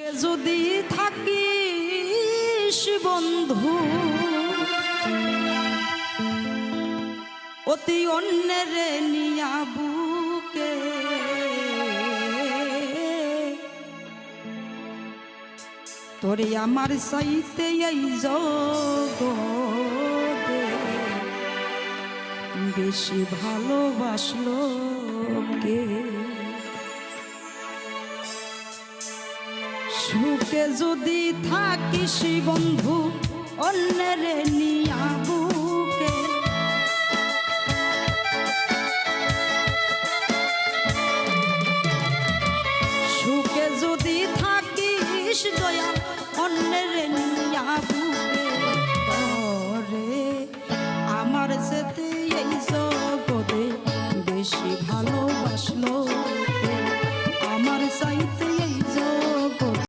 যদি থাকিস বন্ধু অতি অন্যের নিয়া তোরে আমার সাইতে এই জগতে বেশি ভালোবাসলো কে? সুখে যদি থাকিস বন্ধু, অন্যের নিয়া বুকে। সুখে যদি থাকিস দয়া অন্যের নিয়া বুকে। তরে আমার সাথে এই